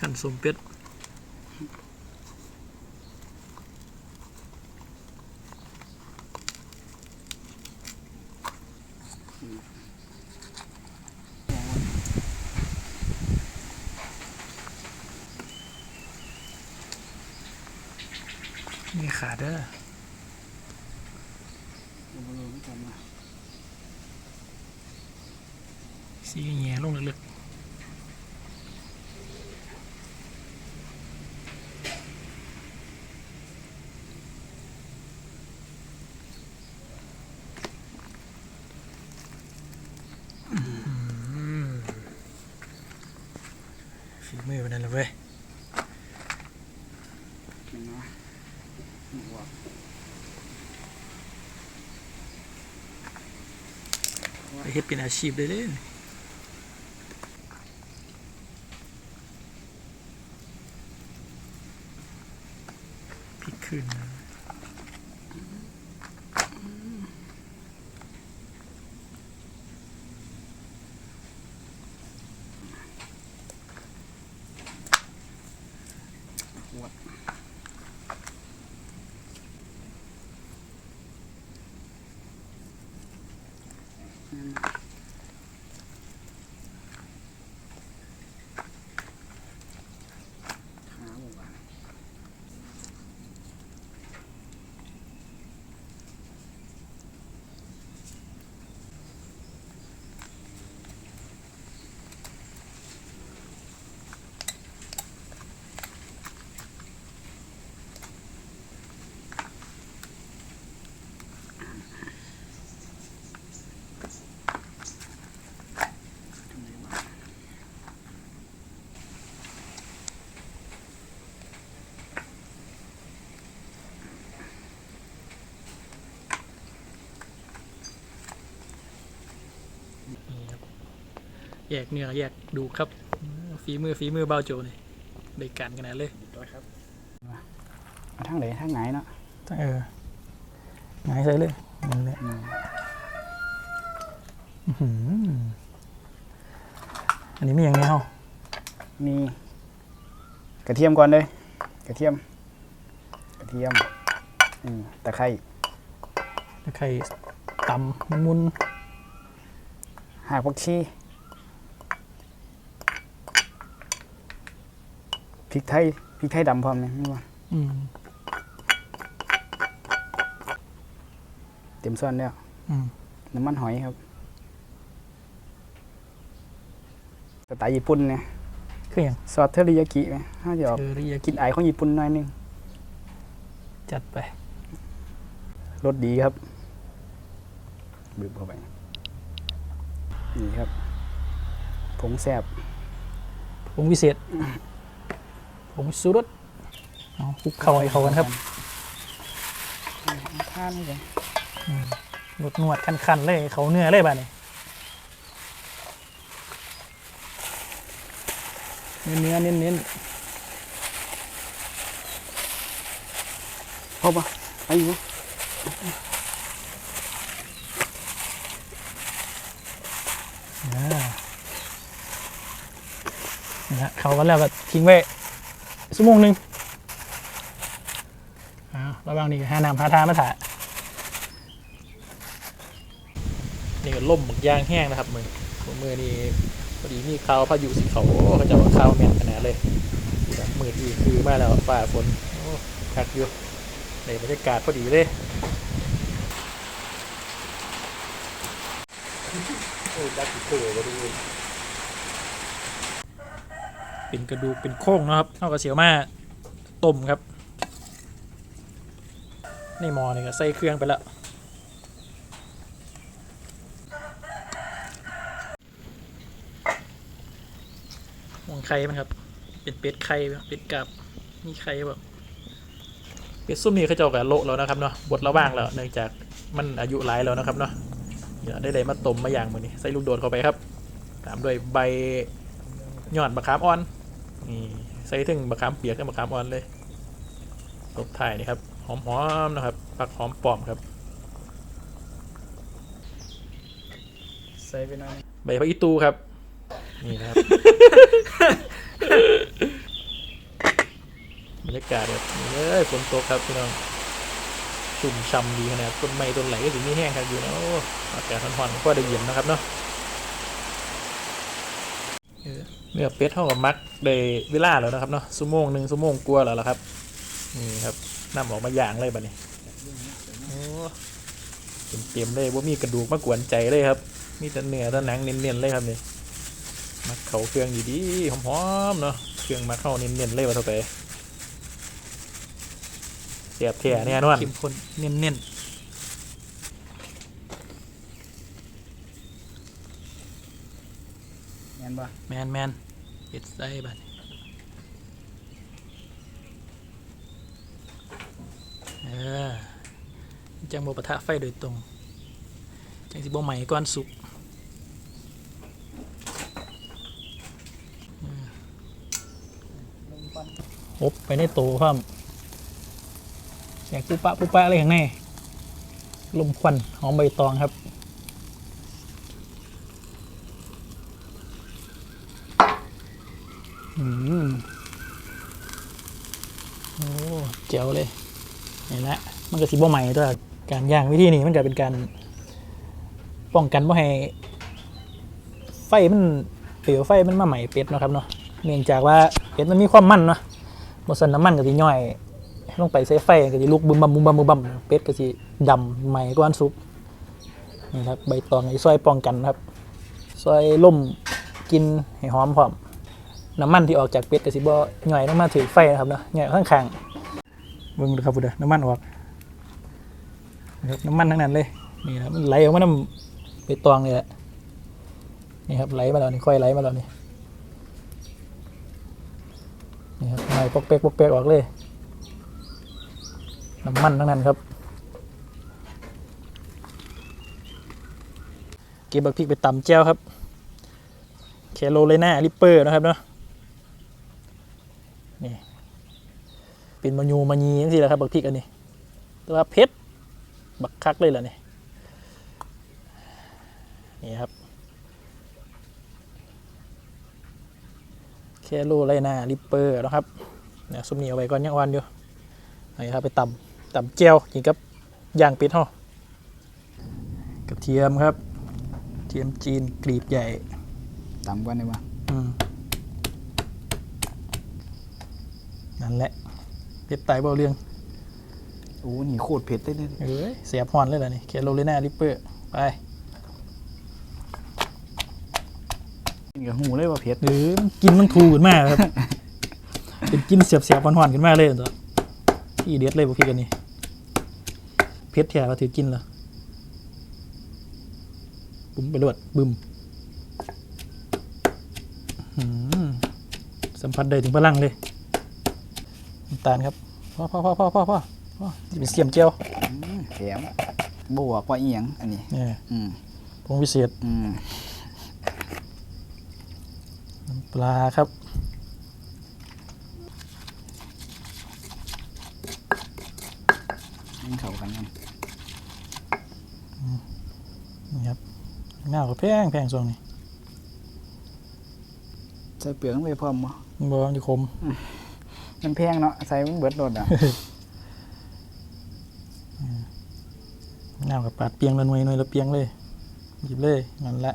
กันสมเป็ดมีขาเด้อ เอามาลงกันมา สีแง่ลงลึกๆอื้อหือฝีมือมันนั่นแหละเว้ย เห็นไหมหัวไปเฮ็ดเป็นอาชีพได้เลยพลิกขึ้นนะ หัว นั่นน่ะขาหมูอะ ทำไมวะ นี่ครับ แยกเนื้อแยกดูครับฝีมือฝีมือเบาโจนี่ได้การขนาดเลยตัวครับมามาทางไหนทางไหนเนาะเออหงายใส่เลยนั่นแหละอืมอื้อหืออันนี้มีอย่างเนี้ยเฮามีกระเทียมก่อนเลย กระเทียม กระเทียมอืมตะไคร้ตะไคร้ตำมุนหากผักชี พริกไทยพริกไทยดำพร้อมเนี่ยนี่ว่าๆอืมเต็มส่วนแล้วอืมน้ำมันหอยครับสไตล์ญี่ปุ่นเนี่ยคืออย่างซอสเทอริยากิไหมถ้าจะออกเทอริยากิกินไอายของญี่ปุ่นหน่อยหนึงจัดไป รสดีครับบึบเข้าไปนี่ครับผงแซบผงวิเศษ ผงสูรสเอาคลุกเข้าให้เขากันครับท่านเลยนวดนวดคันคันๆเลยเขาเนื้อเลยบ้านี่เนื้อเน้นเน้นพอปะไปอยู่ๆอ่านี่ฮะเขากันแล้วก็ทิ้งไว้ ชั่วโมงหนึ่งอ่าระว่างนี้ก็หานำหาทามาถ่านี่ก็ล่มหมึกยางแห้งนะครับมือมือนี่พอดีมีข่าวพายุสิเขาเขาจะว่าข่าวแม่นขนาดเลยนี่ครับมือที่คือมาแล้วฝ่าฝนคักอยู่ในบรรยากาศพอดีเลยโอ้ดักโก้ก็ดู เป็นกระดูกเป็นโค้งนะครับเอากระเสียวมาต้มครับในหม้อนี่ก็ใส่เครื่องไปแล้วห่วงไข่มันครับ เป็นเป็ดไข่บ่เป็ดกับมีไข่แบบเป็ดซุ่มนี้เขาจ้ากับโละแล้วนะครับเนาะบดระว่างแล้วเนื่องจากมันอายุหลายแล้วนะครับเนาะเดี๋ยวได้ได้มาต้มมาอย่างมือนี้ใส่ลูกโดดเข้าไปครับ ตามด้วยใบยอดมะขามอ่อน ใส่ถึงมะขามเปียกกับมะขามอ่อนเลยตบท้ายนี่ครับ หอมๆนะครับ ผักหอมปลอมครับ ใส่ไปหน่อยใบพระอีตูครับ นี่นะครับ บรรยากาศแบบนี้เลยฝนตกครับพี่น้องชุ่มช่ำดีขนาดต้นไม้ต้นไหลก็ถึงนี่แห้งครับอยู่นะโอ้อากาศร้อนๆก็ได้เย็นนะครับเนาะ เนื้อเป็ดเท่ากับมักได้เวลาแล้วนะครับเนาะชั่วโมงหนึ่งชั่วโมงกลัวแล้วล่ะครับนี่ครับนำออกมาย่างเลยบัดนี้โอ้เต็มๆเลยว่ามีกระดูกมากวนใจเลยครับ มีแต่เนื้อแต่หนังเนียนๆเลยครับนี่มักเขาเครื่องดีๆหอมๆเนาะเครื่องมักเข้าเนียนๆเลยว่าเท่าไปเสียบแท้แน่นอนเข้มข้นเนียนแม่นบ่ๆแมนแมนเห็ดไส้บัดนี้เออจังโบปะทะไฟโดยตรง จังสิบ่ใหม่ก้อนสุกฮบไปในโตครับเสียงปุ๊ปะปุ๊ปะอะไรข้างในลมควันหอมใบตองครับ อืมโอ้เจ๋วเลยนี่แหละมันก็สีบ่ใหม่ตัวการย่างวิธีนี้มันก็เป็นการ ป้องกันว่าให้ไฟมันเปลวไฟมันมาใหม่เป็ดเนาะครับเนาะเนื่องจากว่าเป็ดมันมีความมันเนาะบสันน้ำมันก็สิย่อย ลงไปใส่ไฟก็สิลุกบึมบัมบึมบัมบึมบัมเป็ดก็สิดำใหม่กว่าอันซุปนี่ครับใบตองไอ้ซอยป้องกันครับซอยล่มกินให้หอมพร้อม น้ำมันที่ออกจากเป็ดก็สิบ่ย่อยลงมาถือไฟนะครับเนาะย่อยข้างๆเบิ่งดูครับพุ่นเด้อน้ำมันออกนะครับน้ำมันทั้งนั้นเลยนี่นะมันไหลออกมาน้ำใบตองเลยแหละนี่ครับไหลมาแล้วนี่ค่อยไหลมาแล้วนี่นี่ครับไม่ปอกเป๊กปอกเป๊กออกเลยน้ำมันทั้งนั้นครับเก็บบักพริกไปตำแจ้วครับ แคโรไลนาริปเปอร์นะครับเนาะ นี่เป็นมายูมายีนี่สิแหละครับบักพริกอันนี้แต่ว่าเพชรบักคักเลยล่ะนี่นี่ครับแคโรไลนาริปเปอร์นะครับเนี่ยซุปนี้เอาไว้ก่อนยังวันอยู่นี่ครับไปตำตำเจียวกินกับย่างเป็ดห่อกระเทียมครับ เทียมจีนกรีบใหญ่ตำกันได้บ่อืม นั่นแหละเป็ดไตเบาเรื่องโอ้นี่โคตรเผ็ดเลยเนี่ยเอ้ยเสียบฮอนเลยล่ะนี่แคโรไลนาริปเปอร์ไปกินกับหูเลยว่าเผ็ดหรือมันกินมันทูขึ้นมากครับเป็นกินเสียบเสียบๆฮอนๆขึ้นมาเลยตัวที่เด็ดเลยพวกพี่กันนี่เพชรแท้มาถือกินเหรอบุ้มไปรวดบึมอื้อหือสัมผัสได้ถึงพลังเลย น้ำตาลครับพ่อพ่อพ่อพ่อพ่อพ่อพ่อจะเป็นเสียมเจียวอืมแถมบวกว่าอีหยังอันนี้เนี่ยอืมผงพิเศษอืมน้ำปลาครับมันเข้ากันกันนี่ครับเงาก็แพงแพงส่วงนี้ใส่เปลือกลงไปพร้อมบ่มันบอกว่ามันจะคม มันแพงเนาะใส่มันเบิดโดดอะน้ำกับปาดเปียงละหน่วยหน่วยละเปียงเลย หยิบเลยนั่นแหละ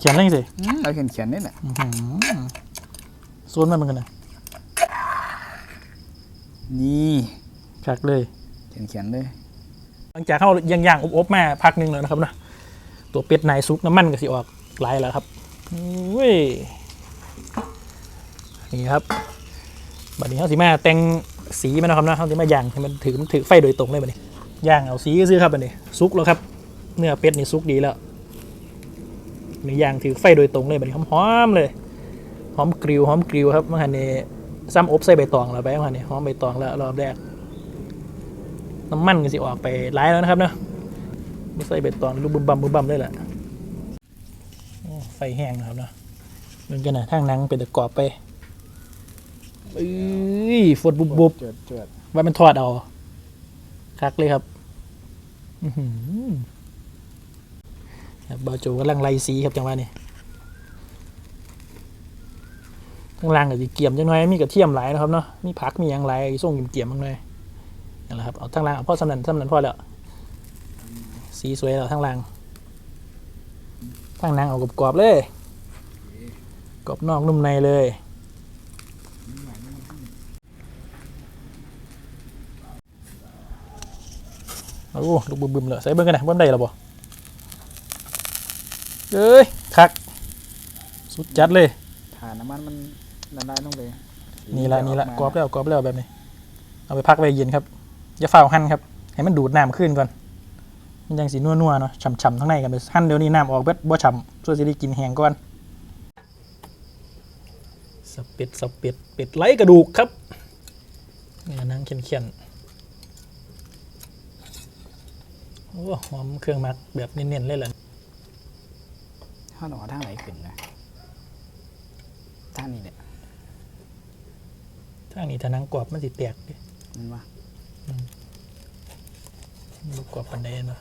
เขียนๆเลยสิอืมเราเขียนเขียนๆนี่แหละอื้อหือโซนมันเหมือนกันนะนี่คักเลย เขียนเขียนๆเลย หลังจากเข้าย่างๆอบๆมาพักหนึ่งแล้วนะครับนะตัวเป็ดนายซุปน้ำมันก็สิออกไหลายแล้วครับ อุ้ยนี่ครับบัดนี้เขาสิมาแต่งสีมันนะครับนะเขาสิมาย่างให้มันถือมันถือไฟโดยตรงเลยบัดนี้ย่างเอาสีก็ซื้อครับบัดนี้ซุกแล้วครับ เนื้อเป็ดนี่ซุกดีแล้วนี่ย่างถือไฟโดยตรงเลยบัดนี้หอมๆเลยหอมกริวหอมกริวครับเมื่อกี้นี้ซ้ำอบใส่ใบตองแล้วไปเมื่อกี้นี้หอมใบตองแล้วรอบแรกน้ำมันก็สิออกไปร้ายแล้วนะครับเนาะไม่ใส่เบ็ดตองลูกบุมบัมบุมบัมเลยแหละ ไฟแห้งนะครับเนาะเหมือนกันนะทางหนังเป็นตะกรอบไปเอ้ยฝดบุบบุบเจิดเจิดว่ามันทอดเอาคักเลยครับอือหือครับบาโจกำลังไล่สีครับจังหวะนี้ข้างล่างก็จะเกี่ยมจังหน่อยมีกระเทียมหลายนะครับเนาะมีผักมีอย่างไรส่งเกี่ยมๆบ้างเลยนั่นแหละครับเอาทั้งล่างเอาพ่อสำนันสำนันพ่อแล้วสีสวยแล้วทั้งล่าง ทั้งนางเอากรอบๆเลยกรอบนอกนุ่มในเลยโอ้ลูกบึมๆเลยใส่เบิ้งกันนะบ่ได้หรอบ่เอ้ยคัก สุดจัดเลยฐานน้ำมันมันละลายลงไปนี่ละนี่ละออกรอบแล้วกรอบแล้วแบบนี้ เอาไปพักไว้เย็นครับอย่าฝ้าวหั่นครับ ให้มันดูดน้ำขึ้นก่อน มันยังสีนัวๆเนาะฉ่ำๆทั้งในกันเลยหั่นเดี๋ยวนี้น้ำออกเบ็ดบ่ฉ่ำส่วนสิได้กินแห้งก่อนสบเป็ดสบเป็ดเป็ดไร้กระดูกครับเนื้อหนังเขียนๆโอ้หอมเครื่องหมักแบบเน้นๆเลยแหละข้าวหนอทางไหนขึ้นนะทางนี้แหละทางนี้ถ้าหนังกรอบมันสิแตกดิมันว่าบ่กรอบปานใดเนาะ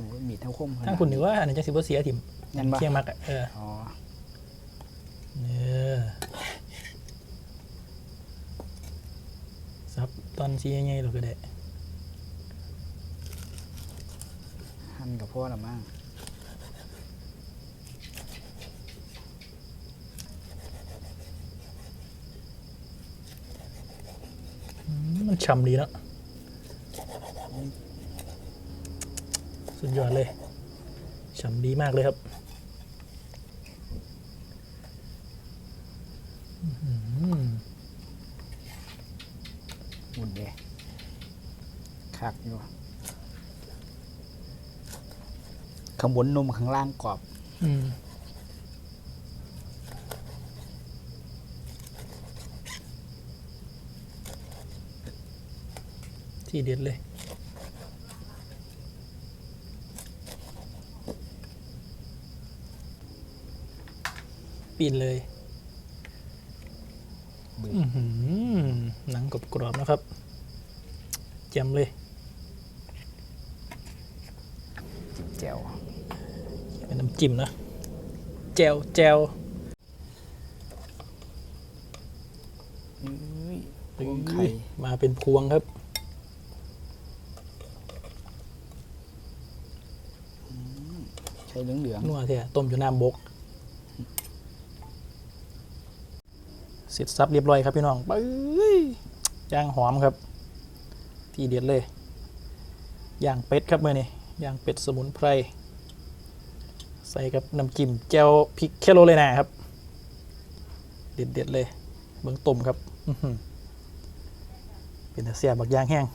หนูมีเท่าคมทางคุณนึกว่าอันนี้จังสิบ่เสียถิ่มยันบ่เคี่ยงมักอะเอออ๋อเนื้อซับตอนชี้ยังไงเราก็ได้หั่นกับพ่อละมั้งอืมมันฉ่ำดีเนอะสุ ดยอดเลยฉ่ำดีมากเลยครับอื้อหืออุ่นเดะคักอยู่ข้างบนนุ่มข้างล่างกรอบอืมที่เด็ดเลย ปีนเลยบึ้อื้อหือหนังกรอบๆนะครับแจ่มเลยจิบแจ่วเป็นน้ำจิ้มนะแจวแจวเอ้ยพวงไข่ไข่มาเป็นพวงครับใช้เหลืองเหลืองนัวเถอะต้มอยู่น้ำบก เส ร็จสับเรียบร้อยครับพี่น้องปื้ยย่างหอมครับ ที่เด็ดเลยย่างเป็ดครับเมื่อนี้ย่างเป็ดสมุนไพร ใส่กับน้ำจิ้มแจ่วพริกแคโรเลยนะครับเด็ดเด็ดๆเลย เบื้องต้มครับอื้อหือเป็นเสียบักย่างแห้ง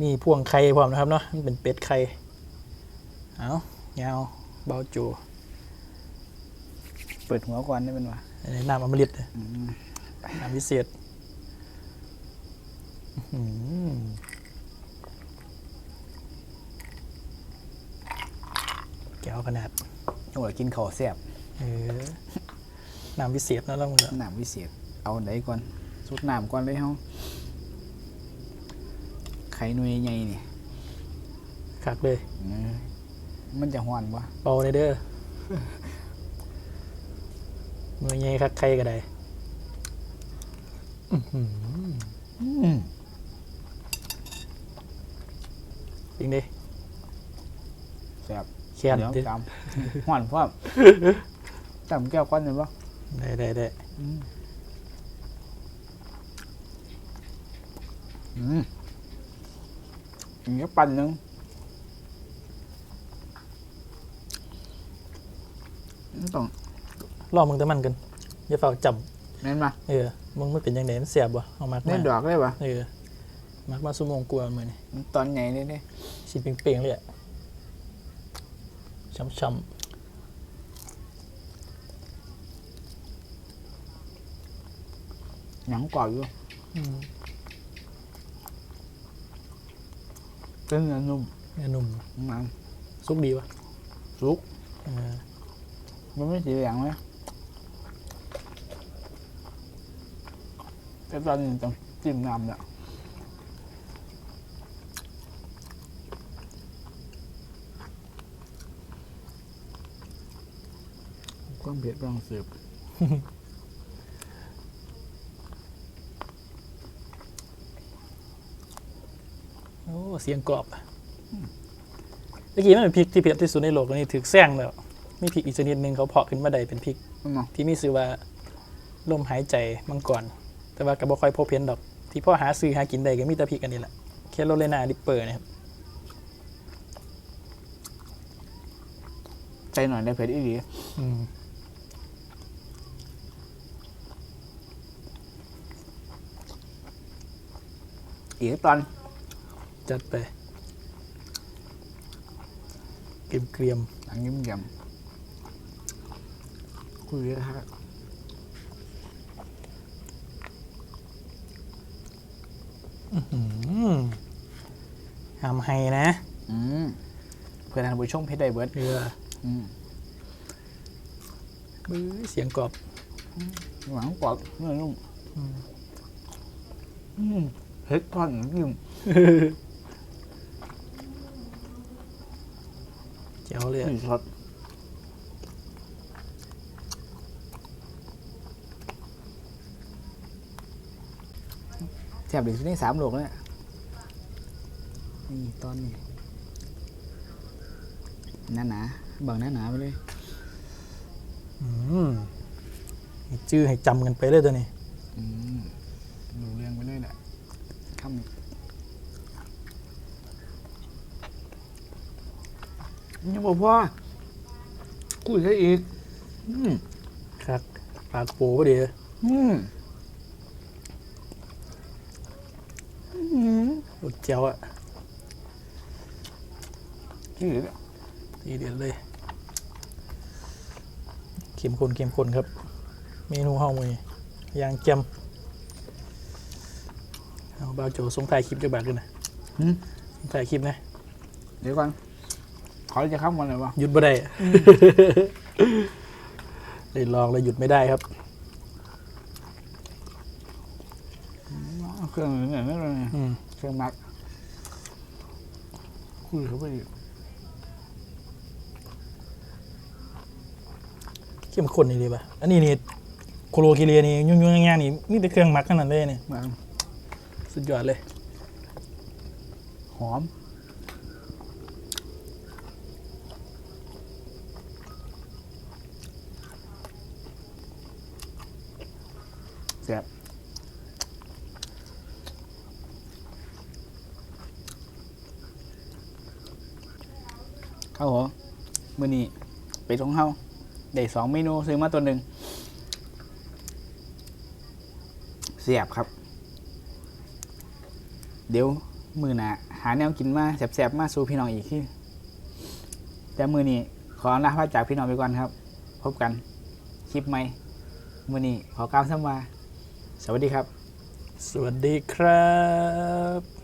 นี่พ่วงไข่พร้อมนะครับเนาะมันเป็นเป็ดไข่เอาเงาเบาจูเปิดหัวก่อนได้เป็นวะ นนี้น้ำอมฤตเลยอืมน้ำพิเศษอื้อหือแก้วขนาดโอ้ยกินข้าวแซ่บเออน้ำพิเศษนะแล้วมึงอะน้ำวิเศษ เอาไหนก่อนสุดน้ำก่อนเลยเฮาไข่หน่วยใหญ่นี่คักเลยเออมันจะห้อนปะเบาเลยเด้อ หน่วยใหญ่คักใครก็ได้อื้อหืออืมจริงดิแซ่บแค้นเดี๋ยวดิจำห้อนพร้อมจำแก้วก้อนเลยปะได้ได้ได้อืมอืมอีกปั่นหนึ่งมันต้อง รอมึงแต่มันกันอย่าเฝ้าจแน่นมาำเออมึงไม่เป็นยังไงมันเสียบวะเอามากแน่มานดอกเลยปะเออมักมาสุโมงกลัวมือนี่มันตอนใหญ่เลยเนี่ยชิ้นเป่งๆเลยอะช้ำหนังกรอบอยู่ๆอืม เส้นเนื้อนุ่มเนื้อนุ่มหนังซุกดีวะ สุก เออมันไม่สีเหลืองไหม แต่ตอนนี้ต้องจิ้มน้ำแล้วความเผ็ดต้องสืบโอ้เสียงกรอบอะเมื่อกี้มันเป็นพริกที่เผ็ดที่สุดในโลกอันนี้ถือแซงแล้วมีพริกอีกชนิดหนึ่งเขาเพาะขึ้นมาได้เป็นพริกมันเนาะที่มีชื่อว่าลมหายใจมังกร แต่ว่าก็บ่ค่อยพบเห็นดอก ที่พ่อหาซื้อหากินได้ก็มีแต่พริกอันนี้แหละแคโรไลนาริปเปอร์นะครับใจหน่อยได้เผ็ดอีหลีอืมอีกตอนจัดไปเกรียมเกรียมหนังยิ้มแย้มคุยกันฮะๆอื้ อหือหามไฮนะอืมเพื่อนท่านผู้ชมเผ็ดได้เบิร์ดเรืออืมบื้อเสียงกรอบหวังกรอบเนื้อนุ่มอืมอืมเผ็ดตอนยิ้มเจ๋วเลยอะนี่สด แถบเด็กที่นี่สามโลกแล้วเนี่ยนี่ตอนนี้หนาหนาๆบางหนาหนาๆไปเลยอืมให้จื้อให้จำกันไปเลยตัวนี้อืมดูเรียงไปเลยแหละคำยังบอกว่าคุยใช่อีก อืมครับปากโปก็ดี อืม อืมรสเจียวอะชื่อทีเด็ดเลยเข้มข้นเข้มข้นครับ เมนูห้องมือย่างแจมเอาบาวโจส่งถ่ายคลิปจะบาทด้วยนะหืมส่งถ่ายคลิปนะ เดี๋ยวก่อนขอจะข้ามวันเลยวะหยุดไม่ได้เลยลองเลยหยุดไม่ได้ครับ เครื่องเนี่ยนั่นเลยอืม เครื่องมักคุยเขาไปอีกเข้มข้นนี่ดีป่ะอันนี้นี่โคโลคิเลียนี่ยุ่งยุ่งง่ายๆนี่มีแต่เครื่องหมักขนาดเลยเนี่ย มาสุดยอดเลย หอม ครับผมมื่อนี้ไปของเฮาได้สองเมนูซื้อมาตัวหนึ่งเสียบครับ เดี๋ยวมือหนาหาแนวกินมาแสบๆ มาสู่พี่น้องอีกที่แต่มือนี้ขอลาพระจากพี่น้องไปก่อนครับ พบกันคลิปใหม่มือนี้ขอกล่าวซ้ำว่าสวัสดีครับ สวัสดีครับ